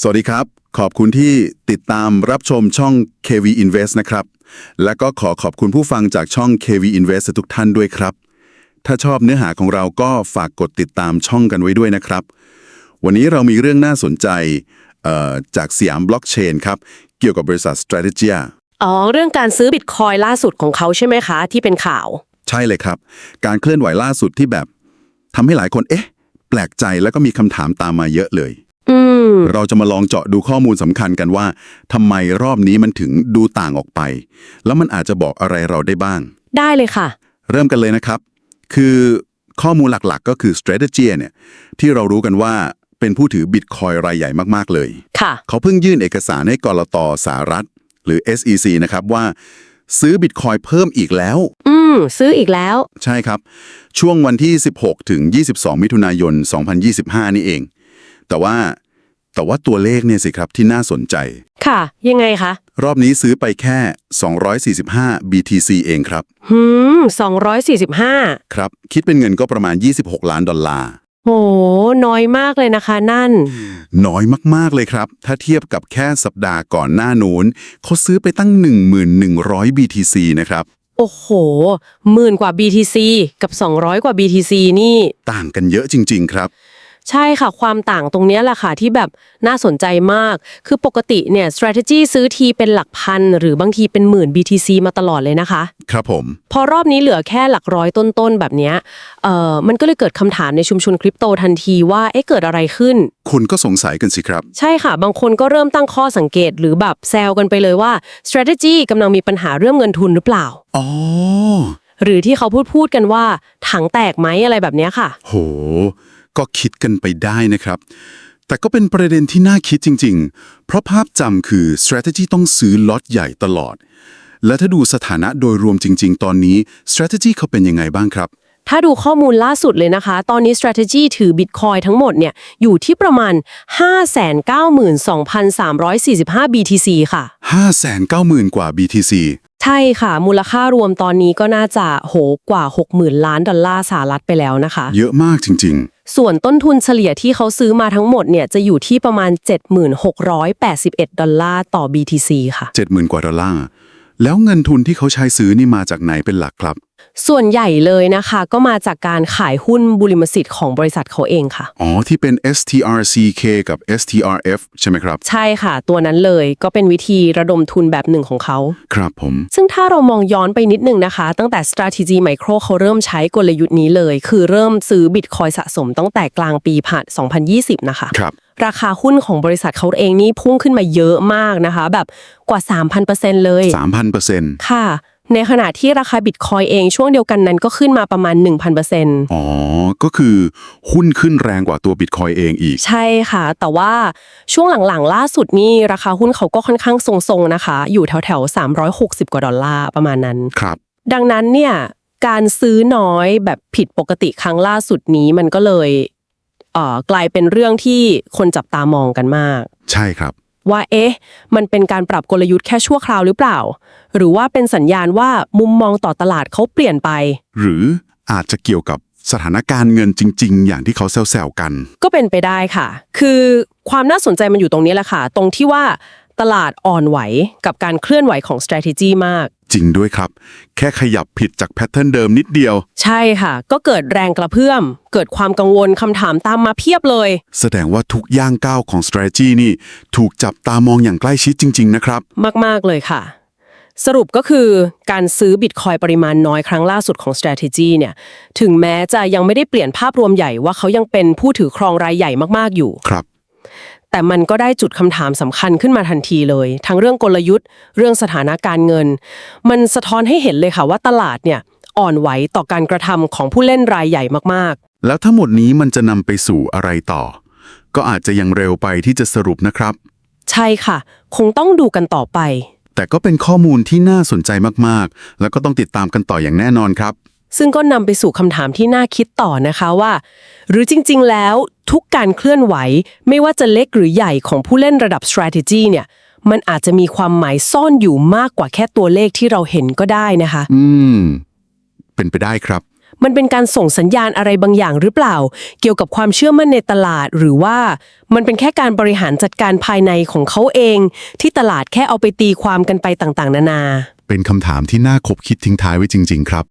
สวัสดีครับ ขอบคุณที่ติดตามรับชมช่อง KV Invest นะครับ และก็ขอขอบคุณผู้ฟังจากช่อง KV Invest ทุกท่านด้วยครับ ถ้าชอบเนื้อหาของเราก็ฝากกดติดตามช่องกันไว้ด้วยนะครับ วันนี้เรามีเรื่องน่าสนใจเอ่อจากสยามบล็อกเชนครับ เกี่ยวกับบริษัท Strategia อ๋อ เรื่องการซื้อบิตคอยน์ล่าสุดของเขาใช่ไหมคะ ที่เป็นข่าว ใช่เลยครับ การเคลื่อนไหวล่าสุดที่แบบทำให้หลายคนเอ๊ะ แปลกใจแล้วก็มีคำถามตามมาเยอะเลยอืม เราจะมาลองเจาะดูข้อมูลสำคัญกันว่าทำไมรอบนี้มันถึงดูต่างออกไป แล้วมันอาจจะบอกอะไรเราได้บ้าง ได้เลยค่ะ เริ่มกันเลยนะครับ คือข้อมูลหลักๆ ก็คือ Strategy เนี่ยที่เรารู้กันว่าเป็นผู้ถือบิตคอยรายใหญ่มากๆเลยค่ะ เขาเพิ่งยื่นเอกสารให้กรตสหรัฐ หรือ SEC นะครับว่าซื้อบิตคอยเพิ่มอีกแล้ว อืม ซื้ออีกแล้ว ใช่ครับ ช่วงวันที่ 16 ถึง 22 มิถุนายน 2025 นี่เอง แต่ว่า แต่ว่าตัวเลขเนี่ยสิครับที่น่าสนใจ ค่ะ ยังไงคะ รอบนี้ซื้อไปแค่ 245 BTC เองครับ หืม 245 ครับ คิดเป็นเงินก็ประมาณ 26 ล้านดอลลาร์ โห น้อยมากเลยนะคะนั่น น้อยมาก ๆ เลยครับ ถ้าเทียบกับแค่สัปดาห์ก่อนหน้านู้นเขาซื้อไปตั้ง 1,100 BTC นะครับ โอ้โห หมื่นกว่า BTC กับ 200 กว่า BTC นี่ ต่างกันเยอะจริง ๆ ครับ ใช่ค่ะ ความต่างตรงเนี้ยแหละค่ะที่แบบน่าสนใจมาก คือปกติเนี่ย strategy ซื้อทีเป็นหลักพัน หรือบางทีเป็นหมื่น BTC มาตลอดเลยนะคะ ครับผม พอรอบนี้เหลือแค่หลักร้อยต้นๆแบบเนี้ยเอ่อมันก็เลยเกิดคำถามในชุมชนคริปโตทันทีว่าเอ๊ะเกิดอะไรขึ้น คุณก็สงสัยกันสิครับ ใช่ค่ะ บางคนก็เริ่มตั้งข้อสังเกตหรือแบบแซวกันไปเลยว่า strategy กำลังมีปัญหาเรื่องเงินทุนหรือเปล่า อ๋อ หรือที่เขาพูดพูดกันว่าถังแตกไหมอะไรแบบเนี้ยค่ะ โห ก็คิดกันไปได้นะครับ แต่ก็เป็นประเด็นที่น่าคิดจริง ๆ เพราะภาพจำคือ strategy ต้องซื้อล็อตใหญ่ตลอด และถ้าดูสถานะโดยรวมจริง ๆ ตอนนี้ strategy เขาเป็นยังไงบ้างครับ ถ้าดูข้อมูลล่าสุดเลยนะคะ ตอนนี้ strategy ถือ Bitcoin ทั้งหมดเนี่ยอยู่ที่ประมาณ 592,345 BTC ค่ะ 590,000 กว่า BTC ใช่ค่ะ มูลค่ารวมตอนนี้ก็น่าจะโหกว่า 60,000 ล้านดอลลาร์สหรัฐไปแล้วนะคะ เยอะมากจริงส่วนต้นทุนเฉลี่ยที่เขาซื้อมาทั้งหมดเนี่ยจะอยู่ที่ประมาณ 7681 ดอลลาร์ต่อ BTC ค่ะๆ70,000 กว่าดอลลาร์ แล้วเงินทุนที่เขาใช้ซื้อนี่มาจากไหนเป็นหลักครับส่วนใหญ่เลยนะคะ ก็มาจากการขายหุ้นบุริมสิทธิ์ของบริษัทเขาเองค่ะ อ๋อ ที่เป็น STRCK กับ STRF ใช่ไหมครับ ใช่ค่ะ ตัวนั้นเลยก็เป็นวิธีระดมทุนแบบหนึ่งของเขา ครับผม ซึ่งถ้าเรามองย้อนไปนิดนึงนะคะ ตั้งแต่ strategy micro เขาเริ่มใช้กลยุทธ์นี้เลย คือเริ่มซื้อบิตคอยสะสมตั้งแต่กลางปีผ่าน 2020 นะคะ ครับ ราคาหุ้นของบริษัทเขาเองนี่พุ่งขึ้นมาเยอะมากนะคะ แบบกว่า 3,000%เลย 3,000%ค่ะ ในขณะที่ราคาบิตคอยเองช่วงเดียวกันนั้นก็ขึ้นมาประมาณ 1,000%อ๋อ ก็คือหุ้นขึ้นแรงกว่าตัวบิตคอยเองอีก ใช่ค่ะ แต่ว่าช่วงหลังๆ ล่าสุดนี่ราคาหุ้นเขาก็ค่อนข้างทรงๆนะคะ อยู่แถวๆ 360 กว่าดอลลาร์ประมาณนั้น ครับ ดังนั้นเนี่ยการซื้อน้อยแบบผิดปกติครั้งล่าสุดนี้มันก็เลยเอ่อกลายเป็นเรื่องที่คนจับตามองกันมาก ใช่ครับ ว่าเอ๊ะ มันเป็นการปรับกลยุทธ์แค่ชั่วคราวหรือเปล่า หรือว่าเป็นสัญญาณว่ามุมมองต่อตลาดเขาเปลี่ยนไป หรืออาจจะเกี่ยวกับสถานการณ์เงินจริง ๆ อย่างที่เขาแซวๆกัน ก็เป็นไปได้ค่ะ คือความน่าสนใจมันอยู่ตรงนี้แหละค่ะ ตรงที่ว่า ตลาดอ่อนไหวกับการเคลื่อนไหวของ strategy มาก จริงด้วยครับ แค่ขยับผิดจากแพทเทิร์นเดิมนิดเดียว ใช่ค่ะ ก็เกิดแรงกระเพื่อม เกิดความกังวลคำถามตามมาเพียบเลย แสดงว่าทุกย่างก้าวของ strategy นี่ ถูกจับตามองอย่างใกล้ชิดจริง ๆ นะครับ มากๆเลยค่ะ สรุปก็คือการซื้อบิตคอยปริมาณน้อยครั้งล่าสุดของ strategy เนี่ย ถึงแม้จะยังไม่ได้เปลี่ยนภาพรวมใหญ่ว่าเขายังเป็นผู้ถือครองรายใหญ่มากๆอยู่ ครับ แต่มันก็ได้จุดคำถามสำคัญขึ้นมาทันทีเลย ทั้งเรื่องกลยุทธ์ เรื่องสถานะการเงิน มันสะท้อนให้เห็นเลยค่ะว่าตลาดเนี่ยอ่อนไหวต่อการกระทำของผู้เล่นรายใหญ่มากแล้วทั้งหมดนี้มันจะนำไปสู่อะไรต่อ ก็อาจจะยังเร็วไปที่จะสรุปนะครับๆใช่ค่ะ คงต้องดูกันต่อไป แต่ก็เป็นข้อมูลที่น่าสนใจมากๆ แล้วก็ต้องติดตามกันต่ออย่างแน่นอนครับ ซึ่งก็นำไปสู่คำถามที่น่าคิดต่อนะคะว่า หรือจริงๆ แล้วทุกการเคลื่อนไหว ไม่ว่าจะเล็กหรือใหญ่ของผู้เล่นระดับ strategy เนี่ยมันอาจจะมีความหมายซ่อนอยู่มากกว่าแค่ตัวเลขที่เราเห็นก็ได้นะคะ อืม เป็นไปได้ครับ มันเป็นการส่งสัญญาณอะไรบางอย่างหรือเปล่า เกี่ยวกับความเชื่อมั่นในตลาดหรือว่า มันเป็นแค่การบริหารจัดการภายในของเขาเอง ที่ตลาดแค่เอาไปตีความกันไปต่างๆ นานา เป็นคำถามที่น่าคบคิดทิ้งท้ายไว้จริง ๆ ครับ